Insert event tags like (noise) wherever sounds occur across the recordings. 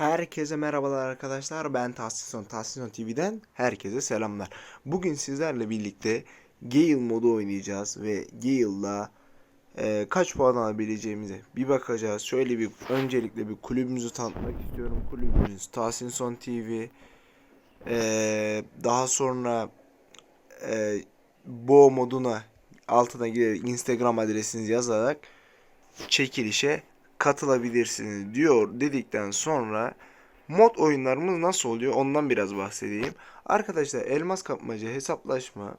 Herkese merhabalar arkadaşlar. Ben Tahsinson. Tahsinson TV'den herkese selamlar. Bugün sizlerle birlikte Gale modu oynayacağız ve Gale'la e, kaç puan alabileceğimize bir bakacağız. Şöyle bir öncelikle bir kulübümüzü tanıtmak istiyorum. Kulübümüz Tahsinson TV. E, daha sonra e, Bo moduna altına giderek Instagram adresinizi yazarak çekilişe katılabilirsiniz diyor dedikten sonra mod oyunlarımız nasıl oluyor ondan biraz bahsedeyim. Arkadaşlar elmas kapmaca, hesaplaşma,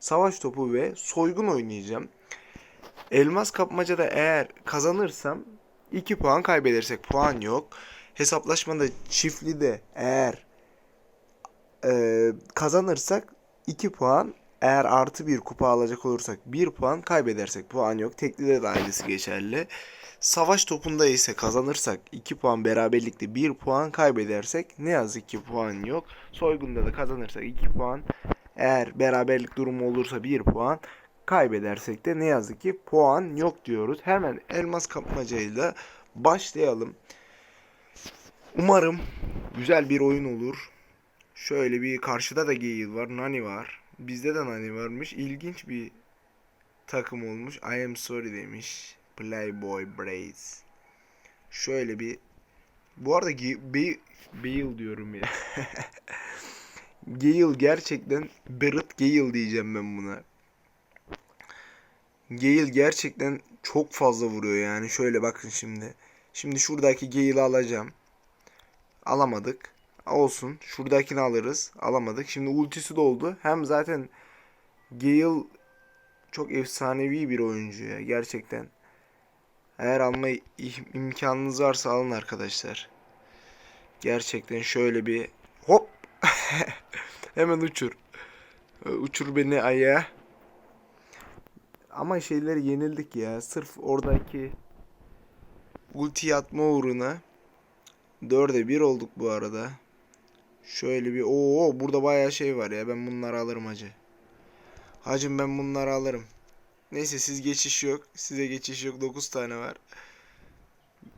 savaş topu ve soygun oynayacağım. Elmas kapmacada eğer kazanırsam 2 puan kaybedersek puan yok. Hesaplaşmada çiftli de eğer e, kazanırsak 2 puan eğer artı bir kupa alacak olursak 1 puan kaybedersek puan yok. Teklide de aynısı geçerli. Savaş topunda ise kazanırsak 2 puan beraberlikte 1 puan kaybedersek ne yazık ki puan yok. Soygunda da kazanırsak 2 puan eğer beraberlik durumu olursa 1 puan kaybedersek de ne yazık ki puan yok diyoruz. Hemen elmas kapmacayla başlayalım. Umarım güzel bir oyun olur. Şöyle bir karşıda da Gale var, Nani var. Bizde de Nani varmış. İlginç bir takım olmuş. I am sorry demiş. Playboy Braze. Şöyle bir bu arada Be- Bale diyorum ya. (laughs) Gale gerçekten Barrett Gale diyeceğim ben buna. Gale gerçekten çok fazla vuruyor yani. Şöyle bakın şimdi. Şimdi şuradaki Gale'i alacağım. Alamadık. Olsun. Şuradakini alırız. Alamadık. Şimdi ultisi doldu. Hem zaten Gale çok efsanevi bir oyuncu ya. Gerçekten. Eğer alma im- imkanınız varsa alın arkadaşlar. Gerçekten şöyle bir hop (laughs) hemen uçur. Uçur beni ayağa. Ama şeyleri yenildik ya. Sırf oradaki ulti atma uğruna 4'e 1 olduk bu arada. Şöyle bir oo burada bayağı şey var ya. Ben bunları alırım hacı. Hacım ben bunları alırım. Neyse siz geçiş yok. Size geçiş yok. 9 tane var.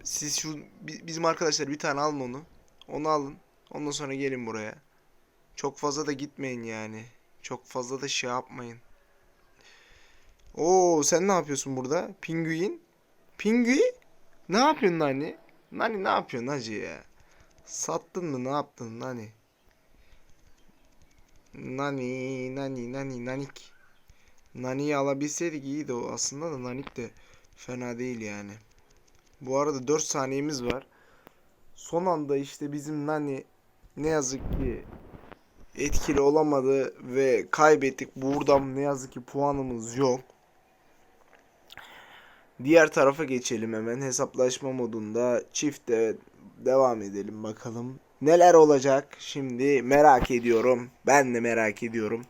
Siz şu bi- bizim arkadaşlar bir tane alın onu. Onu alın. Ondan sonra gelin buraya. Çok fazla da gitmeyin yani. Çok fazla da şey yapmayın. Oo sen ne yapıyorsun burada? Pinguin? Pinguin? Ne yapıyorsun Nani? Nani ne yapıyorsun hacı ya? Sattın mı ne yaptın Nani? Nani, Nani, Nani, Nanik. Nani'yi alabilseydik iyiydi o aslında da Nanik de fena değil yani. Bu arada 4 saniyemiz var. Son anda işte bizim Nani ne yazık ki etkili olamadı ve kaybettik. Buradan ne yazık ki puanımız yok. Diğer tarafa geçelim hemen hesaplaşma modunda çifte devam edelim bakalım. Neler olacak şimdi merak ediyorum. Ben de merak ediyorum.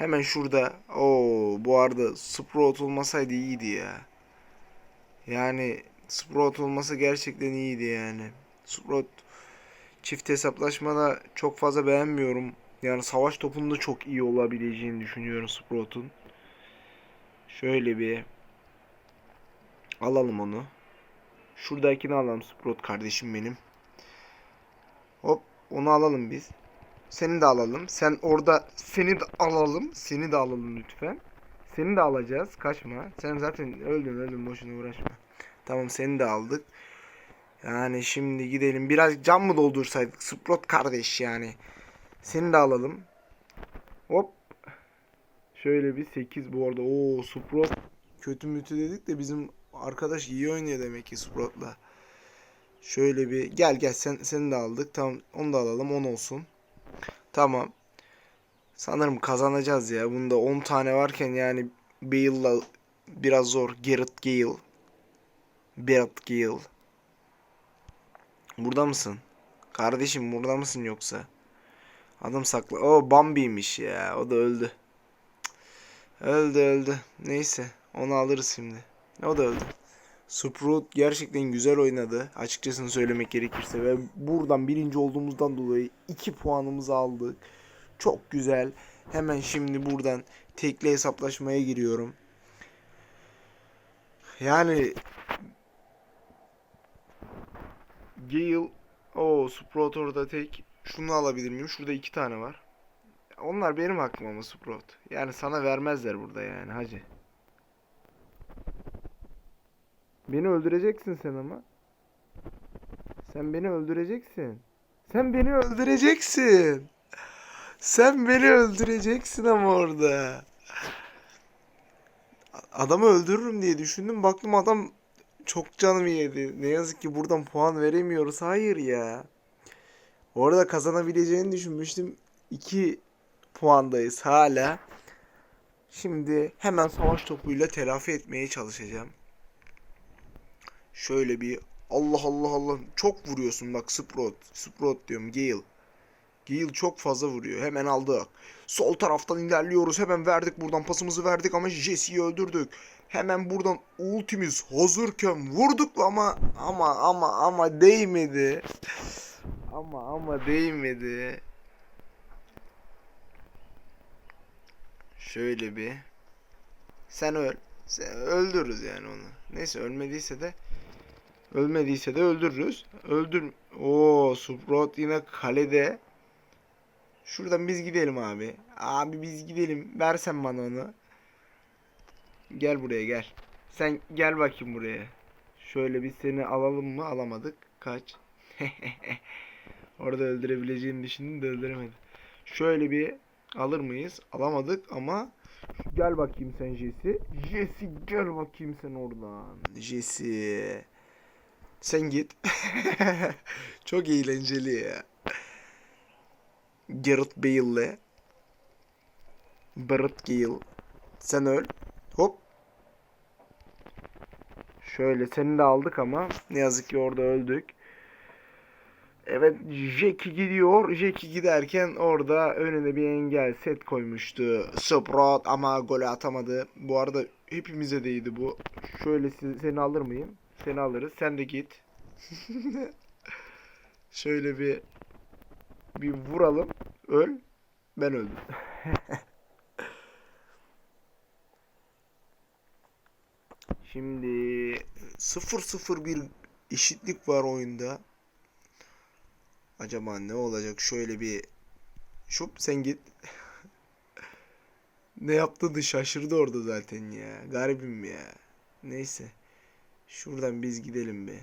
Hemen şurada o bu arada Sprout olmasaydı iyiydi ya. Yani Sprout olması gerçekten iyiydi yani. Sprout çift hesaplaşmada çok fazla beğenmiyorum. Yani savaş topunda çok iyi olabileceğini düşünüyorum Sprout'un. Şöyle bir alalım onu. Şuradakini alalım Sprout kardeşim benim. Hop onu alalım biz. Seni de alalım. Sen orada seni de alalım. Seni de alalım lütfen. Seni de alacağız. Kaçma. Sen zaten öldün öldün boşuna uğraşma. Tamam seni de aldık. Yani şimdi gidelim. Biraz can mı doldursaydık? Sprout kardeş yani. Seni de alalım. Hop. Şöyle bir 8 bu arada. Oo Sprout kötü mütü dedik de bizim arkadaş iyi oynuyor demek ki Sprout'la. Şöyle bir gel gel sen seni de aldık. Tamam onu da alalım 10 olsun. Tamam. Sanırım kazanacağız ya. Bunda 10 tane varken yani Bale'la biraz zor. Garrett Gale. Garrett Gale. Burada mısın? Kardeşim burada mısın yoksa? Adam saklı. O Bambi'ymiş ya. O da öldü. Öldü öldü. Neyse. Onu alırız şimdi. O da öldü. Sprout gerçekten güzel oynadı. Açıkçası söylemek gerekirse. Ve buradan birinci olduğumuzdan dolayı 2 puanımızı aldık. Çok güzel. Hemen şimdi buradan tekli hesaplaşmaya giriyorum. Yani Gale Oo Sprout orada tek. Şunu alabilir miyim? Şurada iki tane var. Onlar benim hakkım ama Sprout. Yani sana vermezler burada yani hacı. Beni öldüreceksin sen ama. Sen beni öldüreceksin. Sen beni öldüreceksin. Sen beni öldüreceksin ama orada. Adamı öldürürüm diye düşündüm. Baktım adam çok canımı yedi. Ne yazık ki buradan puan veremiyoruz. Hayır ya. Orada kazanabileceğini düşünmüştüm. 2 puandayız hala. Şimdi hemen savaş topuyla telafi etmeye çalışacağım. Şöyle bir Allah Allah Allah çok vuruyorsun bak Sprout. Sprout diyorum Gale. Gale çok fazla vuruyor. Hemen aldık. Sol taraftan ilerliyoruz. Hemen verdik buradan pasımızı verdik ama Jesse'yi öldürdük. Hemen buradan ultimiz hazırken vurduk ama ama ama ama değmedi. Ama ama değmedi. Şöyle bir. Sen öl. Sen öldürürüz yani onu. Neyse ölmediyse de ölmediyse de öldürürüz. Öldür. Oo, Sprout yine kalede. Şuradan biz gidelim abi. Abi biz gidelim. Versen bana onu. Gel buraya gel. Sen gel bakayım buraya. Şöyle bir seni alalım mı? Alamadık. Kaç. (laughs) Orada öldürebileceğini düşündüm de öldüremedim. Şöyle bir alır mıyız? Alamadık ama gel bakayım sen Jesse. Jesse gel bakayım sen oradan. Jesse. Sen git. (laughs) Çok eğlenceli ya. Gareth Bale'le Barrett Gale. Sen öl. Hop. Şöyle seni de aldık ama ne yazık ki orada öldük. Evet Jackie gidiyor. Jackie giderken orada önüne bir engel set koymuştu. Sprout ama golü atamadı. Bu arada hepimize değdi bu. Şöyle seni alır mıyım? Seni alırız. Sen de git. (laughs) Şöyle bir bir vuralım. Öl. Ben öldüm. (laughs) Şimdi 0-0 bir eşitlik var oyunda. Acaba ne olacak? Şöyle bir şup sen git. (laughs) ne yaptığını şaşırdı orada zaten ya. Garibim ya. Neyse. Şuradan biz gidelim be.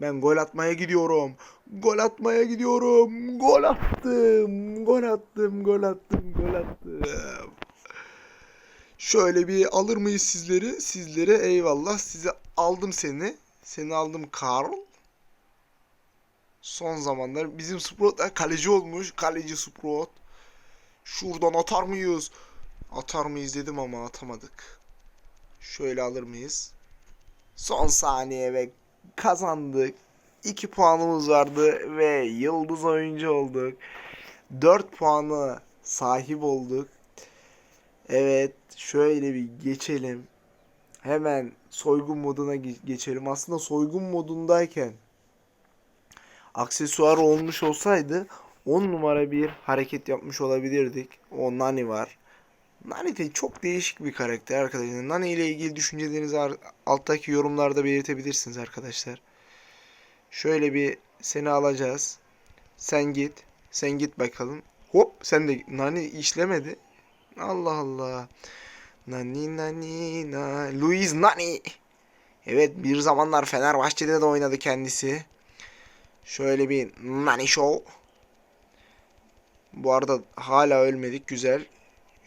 Ben gol atmaya gidiyorum. Gol atmaya gidiyorum. Gol attım. Gol attım. Gol attım. Gol attım. Şöyle bir alır mıyız sizleri? Sizlere eyvallah. Size aldım seni. Seni aldım Karl. Son zamanlar bizim Sprout kaleci olmuş. Kaleci Sprout. Şuradan atar mıyız? Atar mıyız dedim ama atamadık. Şöyle alır mıyız? Son saniye ve kazandık. 2 puanımız vardı ve yıldız oyuncu olduk. 4 puanı sahip olduk. Evet, şöyle bir geçelim. Hemen soygun moduna ge- geçelim. Aslında soygun modundayken aksesuar olmuş olsaydı 10 numara bir hareket yapmış olabilirdik. O Nani var. Nani de çok değişik bir karakter arkadaşlar. Nani ile ilgili düşüncelerinizi alttaki yorumlarda belirtebilirsiniz arkadaşlar. Şöyle bir seni alacağız. Sen git. Sen git bakalım. Hop sen de Nani işlemedi. Allah Allah. Nani nani na. Luis Nani. Evet bir zamanlar Fenerbahçe'de de oynadı kendisi. Şöyle bir Nani Show. Bu arada hala ölmedik. Güzel.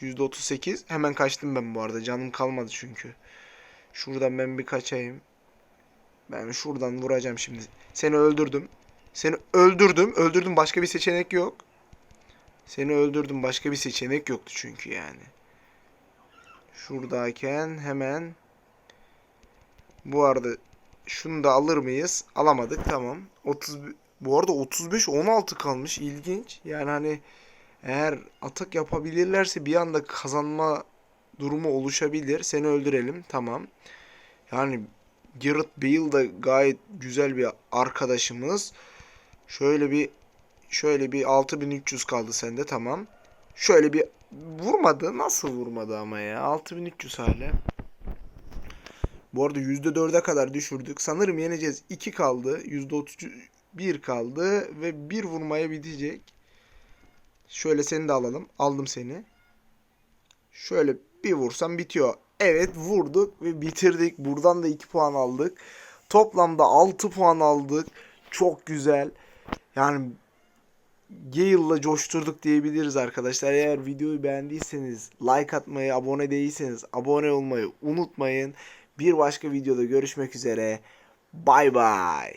%38. Hemen kaçtım ben bu arada. Canım kalmadı çünkü. Şuradan ben bir kaçayım. Ben şuradan vuracağım şimdi. Seni öldürdüm. Seni öldürdüm. Öldürdüm. Başka bir seçenek yok. Seni öldürdüm. Başka bir seçenek yoktu çünkü yani. Şuradayken hemen bu arada şunu da alır mıyız? Alamadık. Tamam. 30 bu arada 35 16 kalmış. İlginç. Yani hani eğer atak yapabilirlerse bir anda kazanma durumu oluşabilir. Seni öldürelim. Tamam. Yani Gareth Bale da gayet güzel bir arkadaşımız. Şöyle bir şöyle bir 6300 kaldı sende tamam. Şöyle bir vurmadı. Nasıl vurmadı ama ya? 6300 hala. Bu arada %4'e kadar düşürdük. Sanırım yeneceğiz. 2 kaldı. %31 kaldı ve bir vurmaya bitecek. Şöyle seni de alalım. Aldım seni. Şöyle bir vursam bitiyor. Evet vurduk ve bitirdik. Buradan da 2 puan aldık. Toplamda 6 puan aldık. Çok güzel. Yani Gale'la coşturduk diyebiliriz arkadaşlar. Eğer videoyu beğendiyseniz like atmayı, abone değilseniz abone olmayı unutmayın. Bir başka videoda görüşmek üzere. Bay bay.